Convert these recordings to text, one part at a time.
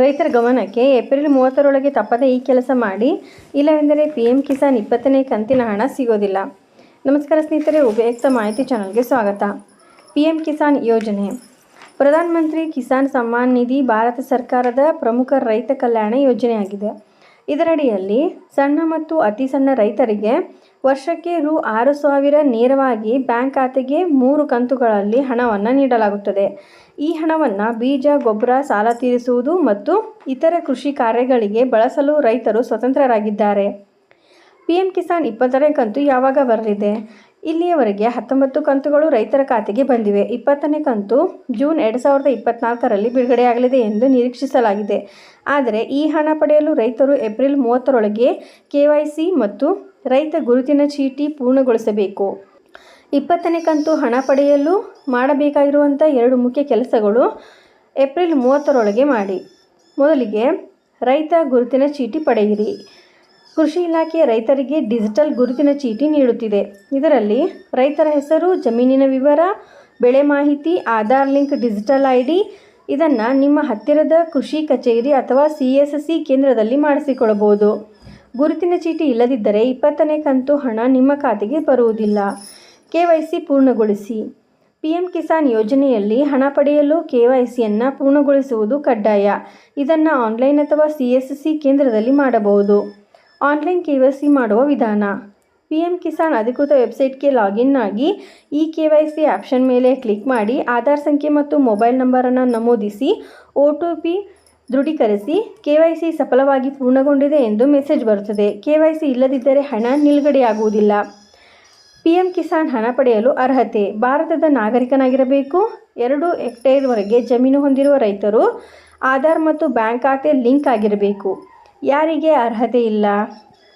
ರೈತರ ಗಮನಕ್ಕೆ ಏಪ್ರಿಲ್ ಮೂವತ್ತರೊಳಗೆ ತಪ್ಪದೆ ಈ ಕೆಲಸ ಮಾಡಿ. ಇಲ್ಲವೆಂದರೆ ಪಿ ಎಂ ಕಿಸಾನ್ ಇಪ್ಪತ್ತನೇ ಕಂತಿನ ಹಣ ಸಿಗೋದಿಲ್ಲ. ನಮಸ್ಕಾರ ಸ್ನೇಹಿತರೆ, ಉಪಯುಕ್ತ ಮಾಹಿತಿ ಚಾನಲ್ಗೆ ಸ್ವಾಗತ. ಪಿ ಎಂ ಕಿಸಾನ್ ಯೋಜನೆ. ಪ್ರಧಾನಮಂತ್ರಿ ಕಿಸಾನ್ ಸಮ್ಮಾನ್ ನಿಧಿ ಭಾರತ ಸರ್ಕಾರದ ಪ್ರಮುಖ ರೈತ ಕಲ್ಯಾಣ ಯೋಜನೆಯಾಗಿದೆ. ಇದರಡಿಯಲ್ಲಿ ಸಣ್ಣ ಮತ್ತು ಅತಿ ಸಣ್ಣ ರೈತರಿಗೆ ವರ್ಷಕ್ಕೆ ರು ಆರು ಸಾವಿರ ನೇರವಾಗಿ ಬ್ಯಾಂಕ್ ಖಾತೆಗೆ ಮೂರು ಕಂತುಗಳಲ್ಲಿ ಹಣವನ್ನು ನೀಡಲಾಗುತ್ತದೆ. ಈ ಹಣವನ್ನು ಬೀಜ, ಗೊಬ್ಬರ, ಸಾಲ ತೀರಿಸುವುದು ಮತ್ತು ಇತರ ಕೃಷಿ ಕಾರ್ಯಗಳಿಗೆ ಬಳಸಲು ರೈತರು ಸ್ವತಂತ್ರರಾಗಿದ್ದಾರೆ. ಪಿ ಎಂ ಕಿಸಾನ್ ಇಪ್ಪತ್ತನೇ ಕಂತು ಯಾವಾಗ ಬರಲಿದೆ? ಇಲ್ಲಿಯವರೆಗೆ ಹತ್ತೊಂಬತ್ತು ಕಂತುಗಳು ರೈತರ ಖಾತೆಗೆ ಬಂದಿವೆ. ಇಪ್ಪತ್ತನೇ ಕಂತು ಜೂನ್ ಎರಡು ಸಾವಿರದ ಇಪ್ಪತ್ನಾಲ್ಕರಲ್ಲಿ ಬಿಡುಗಡೆಯಾಗಲಿದೆ ಎಂದು ನಿರೀಕ್ಷಿಸಲಾಗಿದೆ. ಆದರೆ ಈ ಹಣ ಪಡೆಯಲು ರೈತರು ಏಪ್ರಿಲ್ ಮೂವತ್ತರೊಳಗೆ ಕೆ ವೈ ಸಿ ಮತ್ತು ರೈತ ಗುರುತಿನ ಚೀಟಿ ಪೂರ್ಣಗೊಳಿಸಬೇಕು. ಇಪ್ಪತ್ತನೇ ಕಂತು ಹಣ ಪಡೆಯಲು ಮಾಡಬೇಕಾಗಿರುವಂಥ ಎರಡು ಮುಖ್ಯ ಕೆಲಸಗಳು ಏಪ್ರಿಲ್ ಮೂವತ್ತರೊಳಗೆ ಮಾಡಿ. ಮೊದಲಿಗೆ ರೈತ ಗುರುತಿನ ಚೀಟಿ ಪಡೆಯಿರಿ. ಕೃಷಿ ಇಲಾಖೆ ರೈತರಿಗೆ ಡಿಜಿಟಲ್ ಗುರುತಿನ ಚೀಟಿ ನೀಡುತ್ತಿದೆ. ಇದರಲ್ಲಿ ರೈತರ ಹೆಸರು, ಜಮೀನಿನ ವಿವರ, ಬೆಳೆ ಮಾಹಿತಿ, Aadhaar link, digital I D ಇದನ್ನು ನಿಮ್ಮ ಹತ್ತಿರದ ಕೃಷಿ ಕಚೇರಿ ಅಥವಾ ಸಿ ಎಸ್ ಸಿ ಕೇಂದ್ರದಲ್ಲಿ ಮಾಡಿಸಿಕೊಳ್ಳಬಹುದು. ಗುರುತಿನ ಚೀಟಿ ಇಲ್ಲದಿದ್ದರೆ ಇಪ್ಪತ್ತನೇ ಕಂತು ಹಣ ನಿಮ್ಮ ಖಾತೆಗೆ ಬರುವುದಿಲ್ಲ. ಕೆ ವೈ ಸಿ ಪೂರ್ಣಗೊಳಿಸಿ. ಪಿ ಎಂ ಕಿಸಾನ್ ಯೋಜನೆಯಲ್ಲಿ ಹಣ ಪಡೆಯಲು ಕೆ ವೈ ಸಿಯನ್ನು ಪೂರ್ಣಗೊಳಿಸುವುದು ಕಡ್ಡಾಯ. ಇದನ್ನು ಆನ್ಲೈನ್ ಅಥವಾ ಸಿ ಕೇಂದ್ರದಲ್ಲಿ ಮಾಡಬಹುದು. ಆನ್ಲೈನ್ ಕೆ ವೈ ಸಿ ಮಾಡುವ ವಿಧಾನ. ಪಿ ಎಂ ಕಿಸಾನ್ ಅಧಿಕೃತ ವೆಬ್ಸೈಟ್ಗೆ ಲಾಗಿನ್ ಆಗಿ ಈ ಕೆ ವೈ ಸಿ ಆಪ್ಷನ್ ಮೇಲೆ ಕ್ಲಿಕ್ ಮಾಡಿ ಆಧಾರ್ ಸಂಖ್ಯೆ ಮತ್ತು ಮೊಬೈಲ್ ನಂಬರನ್ನು ನಮೂದಿಸಿ ಒ ಟಿ ಪಿ ದೃಢೀಕರಿಸಿ ಕೆ ವೈ ಸಿ ಸಫಲವಾಗಿ ಪೂರ್ಣಗೊಂಡಿದೆ ಎಂದು ಮೆಸೇಜ್ ಬರುತ್ತದೆ. ಕೆ ವೈ ಸಿ ಇಲ್ಲದಿದ್ದರೆ ಹಣ ನಿಲುಗಡೆಯಾಗುವುದಿಲ್ಲ. ಪಿ ಎಂ ಕಿಸಾನ್ ಹಣ ಪಡೆಯಲು ಅರ್ಹತೆ. ಭಾರತದ ನಾಗರಿಕನಾಗಿರಬೇಕು. ಎರಡು ಹೆಕ್ಟೇರ್ವರೆಗೆ ಜಮೀನು ಹೊಂದಿರುವ ರೈತರು ಆಧಾರ್ ಮತ್ತು ಬ್ಯಾಂಕ್ ಖಾತೆ ಲಿಂಕ್ ಆಗಿರಬೇಕು. ಯಾರಿಗೆ ಅರ್ಹತೆ ಇಲ್ಲ?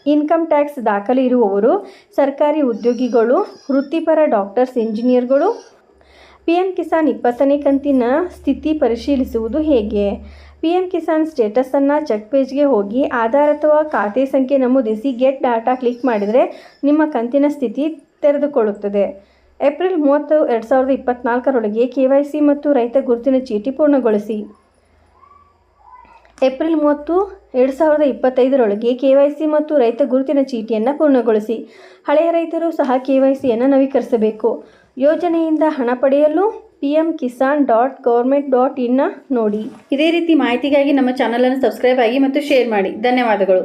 ಇನ್ಕಮ್ ಟ್ಯಾಕ್ಸ್ ದಾಖಲೆ ಇರುವವರು, ಸರ್ಕಾರಿ ಉದ್ಯೋಗಿಗಳು, ವೃತ್ತಿಪರ ಡಾಕ್ಟರ್ಸ್, ಇಂಜಿನಿಯರ್ಗಳು. ಪಿ ಎಂ ಕಿಸಾನ್ ಇಪ್ಪತ್ತನೇ ಕಂತಿನ ಸ್ಥಿತಿ ಪರಿಶೀಲಿಸುವುದು ಹೇಗೆ? ಪಿ ಎಂ ಕಿಸಾನ್ ಸ್ಟೇಟಸನ್ನು ಚೆಕ್ ಪೇಜ್ಗೆ ಹೋಗಿ ಆಧಾರ್ ಅಥವಾ ಖಾತೆ ಸಂಖ್ಯೆ ನಮೂದಿಸಿ ಗೆಟ್ ಡಾಟಾ ಕ್ಲಿಕ್ ಮಾಡಿದರೆ ನಿಮ್ಮ ಕಂತಿನ ಸ್ಥಿತಿ ತೆರೆದುಕೊಳ್ಳುತ್ತದೆ. ಏಪ್ರಿಲ್ ಮೂವತ್ತು, ಎರಡು ಸಾವಿರದ ಇಪ್ಪತ್ತ್ನಾಲ್ಕರೊಳಗೆ ಕೆ ವೈ ಸಿ ಮತ್ತು ರೈತ ಗುರುತಿನ ಚೀಟಿ ಪೂರ್ಣಗೊಳಿಸಿ. ಏಪ್ರಿಲ್ ಮೂವತ್ತು, ಎರಡು ಸಾವಿರದ ಇಪ್ಪತ್ತೈದರೊಳಗೆ ಕೆ ವೈ ಸಿ ಮತ್ತು ರೈತ ಗುರುತಿನ ಚೀಟಿಯನ್ನು ಪೂರ್ಣಗೊಳಿಸಿ. ಹಳೆಯ ರೈತರು ಸಹ ಕೆ ವೈ ಸಿಯನ್ನು ನವೀಕರಿಸಬೇಕು. ಯೋಜನೆಯಿಂದ ಹಣ ಪಡೆಯಲು P M Kisan dot government dot in ನೋಡಿ. ಇದೇ ರೀತಿ ಮಾಹಿತಿಗಾಗಿ ನಮ್ಮ ಚಾನಲನ್ನು ಸಬ್ಸ್ಕ್ರೈಬ್ ಆಗಿ ಮತ್ತು ಶೇರ್ ಮಾಡಿ. ಧನ್ಯವಾದಗಳು.